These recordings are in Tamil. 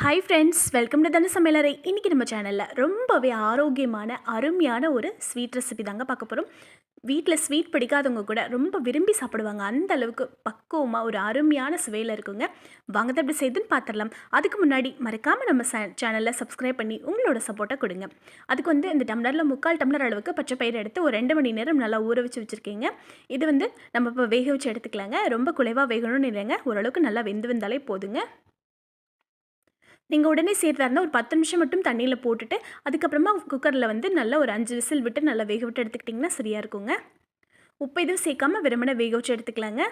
ஹாய் ஃப்ரெண்ட்ஸ் வெல்கம் டு தன சமையலறை இன்றைக்கி நம்ம சேனலில் ரொம்பவே ஆரோக்கியமான அருமையான ஒரு ஸ்வீட் ரெசிபி தாங்க பார்க்க போகிறோம் வீட்டில் ஸ்வீட் பிடிக்காதவங்க கூட ரொம்ப விரும்பி சாப்பிடுவாங்க. அந்த அளவுக்கு பக்குவமாக ஒரு அருமையான சுவையில் இருக்குங்க. வாங்க எப்படி செய்துன்னு பார்த்துடலாம் அதுக்கு முன்னாடி மறக்காமல் நம்ம சேனலில் சப்ஸ்கிரைப் பண்ணி உங்களோட சப்போர்ட்டை கொடுங்க. அதுக்கு வந்து இந்த டம்ளரில் முக்கால் டம்ளர் அளவுக்கு பச்சை பயிர் எடுத்து ஒரு ரெண்டு மணி நேரம் நல்லா ஊற வச்சு வச்சுருக்கீங்க. இது வந்து நம்ம இப்போ வேக வச்சு எடுத்துக்கலாங்க. ரொம்ப குலைவாக வேகணும்னு இல்லைங்க. ஓரளவுக்கு நல்லா வெந்து வந்தாலே போதுங்க. நீங்கள் உடனே சேர்த்தா இருந்தால் ஒரு பத்து நிமிஷம் மட்டும் தண்ணியில் போட்டுட்டு அதுக்கப்புறமா குக்கரில் வந்து நல்லா ஒரு அஞ்சு விசில் விட்டு நல்லா வேக விட்டு எடுத்துக்கிட்டிங்கன்னா சரியாக இருக்குங்க. உப்பு எதுவும் சேர்க்காம விரும்பின வேக வச்சு எடுத்துக்கலாங்க.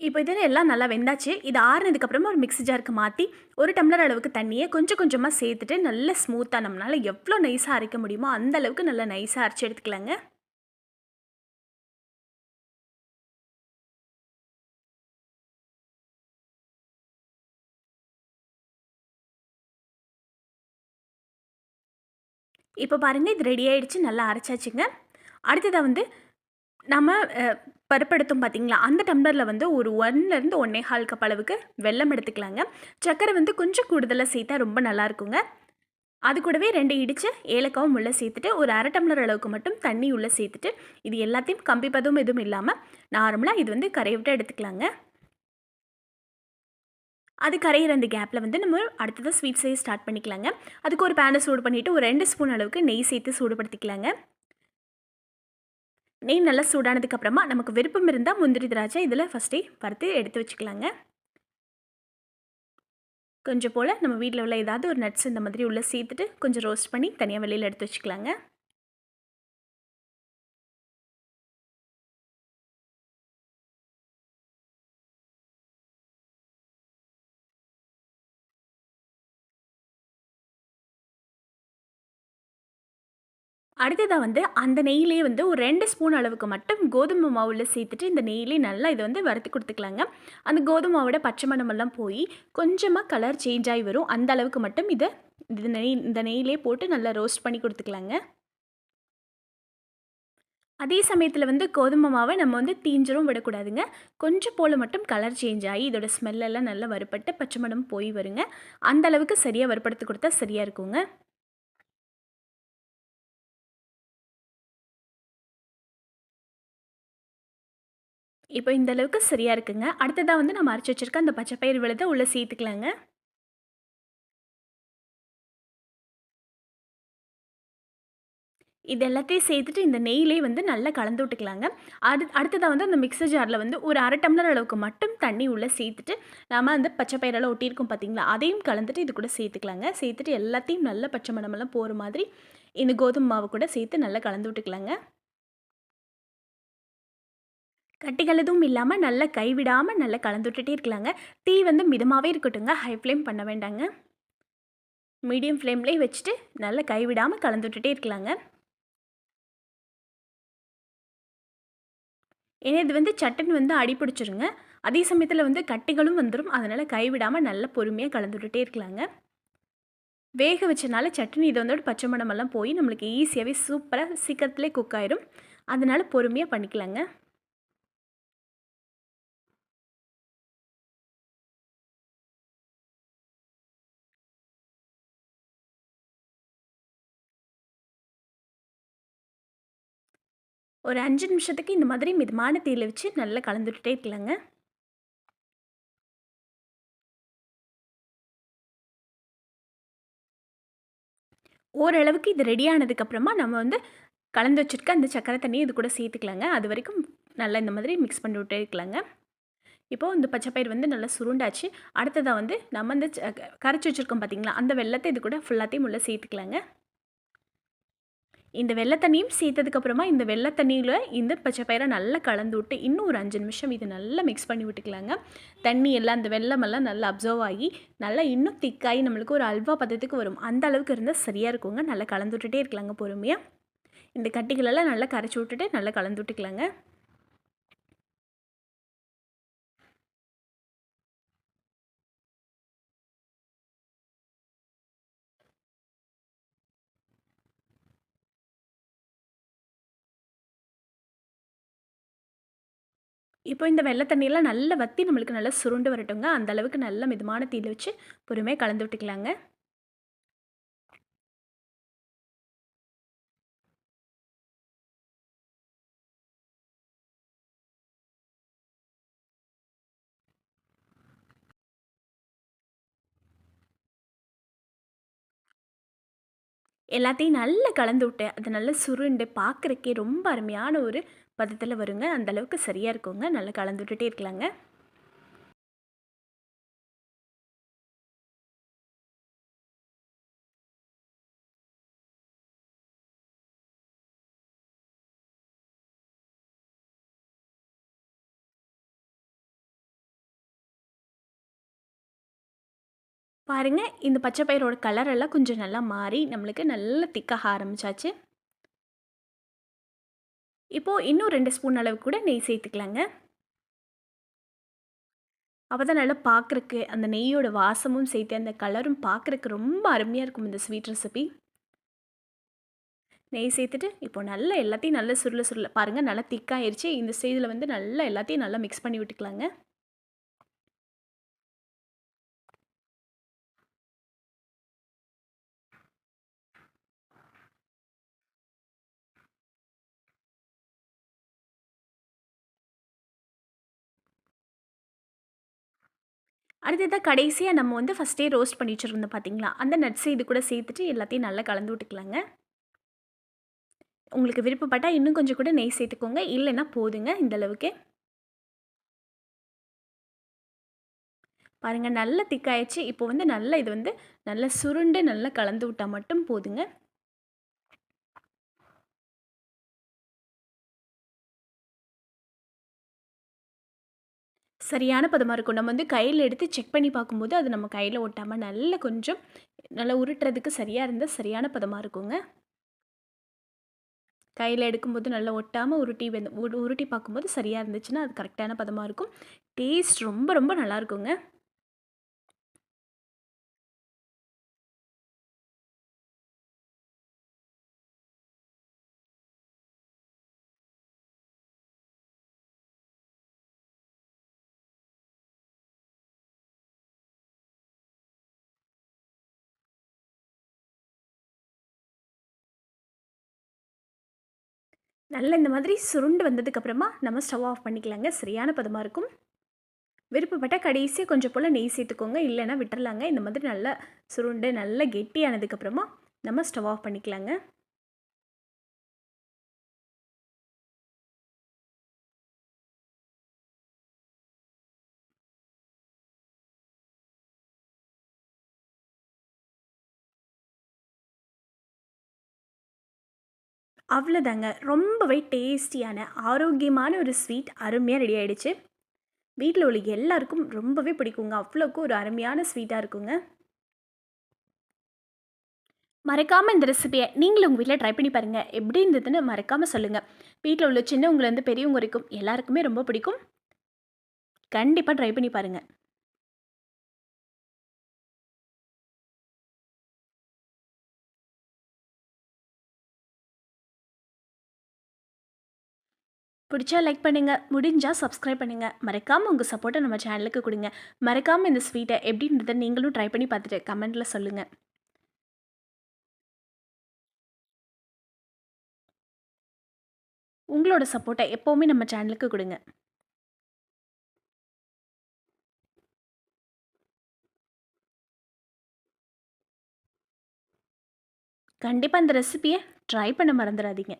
இப்போ இதில் எல்லாம் நல்லா வெந்தாச்சு. இது ஆறுனதுக்கப்புறமா ஒரு மிக்ஸி ஜாருக்கு மாற்றி ஒரு டம்ளர் அளவுக்கு தண்ணியை கொஞ்சம் கொஞ்சமாக சேர்த்துட்டு நல்ல ஸ்மூத்தாக நம்மளால் எவ்வளோ நைஸாக அரைக்க முடியுமோ அந்த அளவுக்கு நல்லா நைஸாக அரைச்சி எடுத்துக்கலாங்க. இப்போ பாருங்கள் இது ரெடி ஆகிடுச்சு நல்லா அரைச்சாச்சுங்க. அடுத்ததாக வந்து நம்ம பருப்படுத்தும் பார்த்தீங்களா அந்த டம்ளரில் வந்து ஒரு ஒன்லேருந்து ஒன்றே ஹால் கப் அளவுக்கு வெள்ளம் எடுத்துக்கலாங்க. சர்க்கரை வந்து கொஞ்சம் கூடுதலாக சேர்த்தா ரொம்ப நல்லாயிருக்குங்க அது கூடவே ரெண்டு இடித்து ஏலக்காவும் உள்ளே சேர்த்துட்டு ஒரு அரை டம்ளர் அளவுக்கு மட்டும் தண்ணி உள்ளே சேர்த்துட்டு இது எல்லாத்தையும் கம்பி பதவும் எதுவும் இல்லாமல் நார்மலாக இது வந்து கரையை விட்டு எடுத்துக்கலாங்க. அது கரையிற அந்த கேப்பில் வந்து நம்ம அடுத்ததாக ஸ்வீட் செய்ய ஸ்டார்ட் பண்ணிக்கலாங்க. அதுக்கு ஒரு பேனை சூடு பண்ணிவிட்டு ஒரு ரெண்டு ஸ்பூன் அளவுக்கு நெய் சேர்த்து சூடுபடுத்திக்கலாங்க. நெய் நல்லா சூடானதுக்கப்புறமா நமக்கு விருப்பம் இருந்தால் முந்திரி திராட்சை இதில் ஃபஸ்ட்டே வறுத்து எடுத்து வச்சுக்கலாங்க. கொஞ்சம் போல் நம்ம வீட்டில் உள்ள ஏதாவது ஒரு நட்ஸ் இந்த மாதிரி உள்ளே சேர்த்துட்டு கொஞ்சம் ரோஸ்ட் பண்ணி தனியாக வெளியில் எடுத்து வச்சுக்கலாங்க. அடுத்ததாக வந்து அந்த நெய்யிலே வந்து ஒரு ரெண்டு ஸ்பூன் அளவுக்கு மட்டும் கோதுமை மாவில் சேர்த்துட்டு இந்த நெய்யிலே நல்லா இதை வந்து வறுத்து கொடுத்துக்கலாங்க. அந்த கோதுமை மாவோட பச்சை மணமெல்லாம் போய் கொஞ்சமாக கலர் சேஞ்ச் ஆகி வரும். அந்த அளவுக்கு மட்டும் இதை இது நெய் இந்த நெய்யிலே போட்டு நல்லா ரோஸ்ட் பண்ணி கொடுத்துக்கலாங்க. அதே சமயத்தில் வந்து கோதுமை மாவை நம்ம வந்து தீஞ்சரும் விடக்கூடாதுங்க. கொஞ்சம் போல் மட்டும் கலர் சேஞ்ச் ஆகி இதோட ஸ்மெல்லெல்லாம் நல்லா வறுபட்டு பச்சை மணம் போய் வருங்க. அந்த அளவுக்கு சரியாக வறுப்படுத்தி கொடுத்தா சரியாக இருக்குங்க. இப்போ இந்த அளவுக்கு சரியாக இருக்குங்க. அடுத்ததாக வந்து நம்ம அரைச்சி வச்சுருக்க அந்த பச்சைப்பயிர் விழுத உள்ளே சேர்த்துக்கலாங்க. இது எல்லாத்தையும் சேர்த்துட்டு இந்த நெய்லே வந்து நல்லா கலந்து விட்டுக்கலாங்க. அடு அடுத்ததாக வந்து அந்த மிக்சர் ஜாரில் வந்து ஒரு அரை டம்ளர் அளவுக்கு மட்டும் தண்ணி உள்ளே சேர்த்துட்டு நாம் அந்த பச்சை பயிரெல்லாம் ஒட்டியிருக்கோம் பார்த்தீங்களா அதையும் கலந்துட்டு இது கூட சேர்த்துக்கலாங்க. சேர்த்துட்டு எல்லாத்தையும் நல்ல பச்சை மணமெல்லாம் போகிற மாதிரி இந்த கோதுமை மாவு கூட சேர்த்து நல்லா கலந்து விட்டுக்கலாங்க. கட்டிகள் எதுவும் இல்லாமல் நல்லா கைவிடாமல் நல்லா கலந்துட்டுட்டே இருக்கலாங்க. தீ வந்து மிதமாகவே இருக்கட்டுங்க ஹை ஃப்ளேம் பண்ண வேண்டாங்க. மீடியம் ஃப்ளேம்லேயே வச்சுட்டு நல்லா கைவிடாமல் கலந்துட்டுட்டே இருக்கலாங்க. ஏன்னா இது வந்து சட்டன் வந்து அடிப்பிடிச்சிருங்க அதே சமயத்தில் வந்து கட்டிகளும் வந்துடும் அதனால் கைவிடாமல் நல்லா பொறுமையாக கலந்துட்டுட்டே இருக்கலாங்க. வேக வச்சனால சட்னி இதை வந்து பச்சை மணமெல்லாம் போய் நம்மளுக்கு ஈஸியாகவே சூப்பராக சீக்கிரத்துலேயே குக் ஆயிரும். அதனால் பொறுமையாக பண்ணிக்கலாங்க. ஒரு அஞ்சு நிமிஷத்துக்கு இந்த மாதிரி மிதமான தீயில் வச்சு நல்லா கலந்துட்டே இருக்கலாங்க. ஓரளவுக்கு இது ரெடி ஆனதுக்கப்புறமா நம்ம வந்து கலந்து வச்சுருக்க அந்த சக்கரை தண்ணியை இது கூட சேர்த்துக்கலாங்க. அது வரைக்கும் நல்லா இந்த மாதிரி மிக்ஸ் பண்ணி விட்டே இருக்கலாங்க. இப்போது இந்த பச்சைப்பயிர் வந்து நல்லா சுருண்டாச்சு. அடுத்ததாக வந்து நம்ம இந்த கரைச்சி வச்சுருக்கோம் பார்த்திங்களா அந்த வெள்ளத்தை இது கூட ஃபுல்லாத்தையும் உள்ளே சேர்த்துக்கலாங்க. இந்த வெள்ளை தண்ணியும் சேர்த்ததுக்கப்புறமா இந்த வெள்ளை தண்ணியில் இந்த பச்சை பயிரை நல்லா கலந்து விட்டு இன்னும் ஒரு அஞ்சு நிமிஷம் இது நல்லா மிக்ஸ் பண்ணி விட்டுக்கலாங்க. தண்ணி எல்லாம் அந்த வெள்ளமெல்லாம் நல்லா அப்சர்வ் ஆகி நல்லா இன்னும் திக்காகி நம்மளுக்கு ஒரு அல்வா பதத்துக்கு வரும். அந்த அளவுக்கு இருந்தால் சரியாக இருக்குங்க. நல்லா கலந்து விட்டுட்டே இருக்கலாங்க பொறுமையாக இந்த கட்டிகளெல்லாம் நல்லா கரைச்சி விட்டுட்டு நல்லா கலந்து விட்டுக்கலாங்க. இப்போ இந்த வெள்ளை தண்ணியெல்லாம் நல்லா வத்தி நம்மளுக்கு நல்லா சுருண்டு வரட்டுங்க. அந்த அளவுக்கு நல்ல மிதமான தீயில் வச்சு பொறுமையாக கலந்து விட்டுக்கலாங்க. எல்லாத்தையும் நல்லா கலந்து விட்டு அது நல்லா சுருண்டு பார்க்குறக்கே ரொம்ப அருமையான ஒரு பதத்தில் வருங்க. அந்த அளவுக்கு சரியாக இருக்குங்க. நல்லா கலந்து விட்டுட்டே இருக்கலாங்க. பாருங்கள் இந்த பச்சை பயிரோட கலரெல்லாம் கொஞ்சம் நல்லா மாறி நம்மளுக்கு நல்லா திக்காக ஆரம்பிச்சாச்சு. இப்போது இன்னும் ரெண்டு ஸ்பூன் அளவு கூட நெய் சேர்த்துக்கலாங்க. அப்போ தான் நல்லா பார்க்குறக்கு அந்த நெய்யோட வாசமும் சேர்த்து அந்த கலரும் பார்க்குறக்கு ரொம்ப அருமையாக இருக்கும் இந்த ஸ்வீட் ரெசிபி. நெய் சேர்த்துட்டு இப்போ நல்லா எல்லாத்தையும் நல்லா சுருள சுருள பாருங்கள் நல்லா திக்காயிருச்சு. இந்த ஸ்டேஜில் வந்து நல்லா எல்லாத்தையும் நல்லா மிக்ஸ் பண்ணி விட்டுக்கலாங்க. அடுத்ததாக கடைசியாக நம்ம வந்து ஃபஸ்ட்டே ரோஸ்ட் பண்ணி வச்சுருந்தோம் பார்த்தீங்களா அந்த நட்ஸை இது கூட சேர்த்துட்டு எல்லாத்தையும் நல்லா கலந்து விட்டுக்கலாங்க. உங்களுக்கு விருப்பப்பட்டால் இன்னும் கொஞ்சம் கூட நெய் சேர்த்துக்கோங்க. இல்லைன்னா போதுங்க இந்த அளவுக்கு. பாருங்கள் நல்லா திக்காயிடுச்சு இப்போ வந்து நல்லா இது வந்து நல்லா சுருண்டு நல்லா கலந்து விட்டால் மட்டும் போதுங்க. சரியான பதமாக இருக்கும். நம்ம வந்து கையில் எடுத்து செக் பண்ணி பார்க்கும்போது அது நம்ம கையில் ஒட்டாமல் நல்ல கொஞ்சம் நல்லா உருட்டுறதுக்கு சரியாக இருந்தால் சரியான பதமாக இருக்குங்க. கையில் எடுக்கும்போது நல்லா ஒட்டாமல் உருட்டி வந்து உருட்டி பார்க்கும்போது சரியாக இருந்துச்சுன்னா அது கரெக்டான பதமாக இருக்கும். டேஸ்ட் ரொம்ப ரொம்ப நல்லாயிருக்குங்க நல்ல இந்த மாதிரி சுருண்டு வந்ததுக்கப்புறமா நம்ம ஸ்டவ் ஆஃப் பண்ணிக்கலாங்க. சரியான பதமாக இருக்கும். விருப்பப்பட்ட கடைசியாக கொஞ்சம் போல் நெய் சேர்த்துக்கோங்க. இல்லைன்னா விட்டுறலாங்க. இந்த மாதிரி நல்லா சுருண்டு நல்லா கெட்டியானதுக்கப்புறமா நம்ம ஸ்டவ் ஆஃப் பண்ணிக்கலாங்க. அவ்வளோதாங்க. ரொம்பவே டேஸ்டியான ஆரோக்கியமான ஒரு ஸ்வீட் அருமையாக ரெடி ஆகிடுச்சு வீட்டில் உள்ள எல்லாருக்கும் ரொம்பவே பிடிக்குங்க. அவ்வளோக்கும் ஒரு அருமையான ஸ்வீட்டாக இருக்குங்க. மறக்காமல் இந்த ரெசிபியை நீங்களும் உங்கள் வீட்டில் ட்ரை பண்ணி பாருங்கள் எப்படி இருந்ததுன்னு மறக்காமல் சொல்லுங்கள் வீட்டில் உள்ள சின்னவங்கலேருந்து பெரியவங்க வரைக்கும் எல்லாருக்குமே ரொம்ப பிடிக்கும். கண்டிப்பாக ட்ரை பண்ணி பாருங்கள் பிடிச்சா லைக் பண்ணுங்கள் முடிஞ்சால் சப்ஸ்கிரைப் பண்ணுங்கள் மறக்காமல் உங்கள் சப்போர்ட்டை நம்ம சேனலுக்கு கொடுங்க. மறக்காமல் இந்த ஸ்வீட்டை எப்படின்றத நீங்களும் ட்ரை பண்ணி பார்த்துட்டு கமெண்ட்டில் சொல்லுங்கள் உங்களோட சப்போர்ட்டை எப்போவுமே நம்ம சேனலுக்கு கொடுங்க. கண்டிப்பாக இந்த ரெசிபியை ட்ரை பண்ண மறந்துடாதீங்க.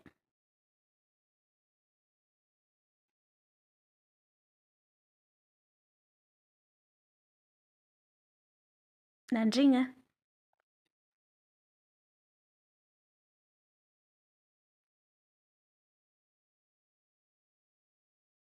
南京啊。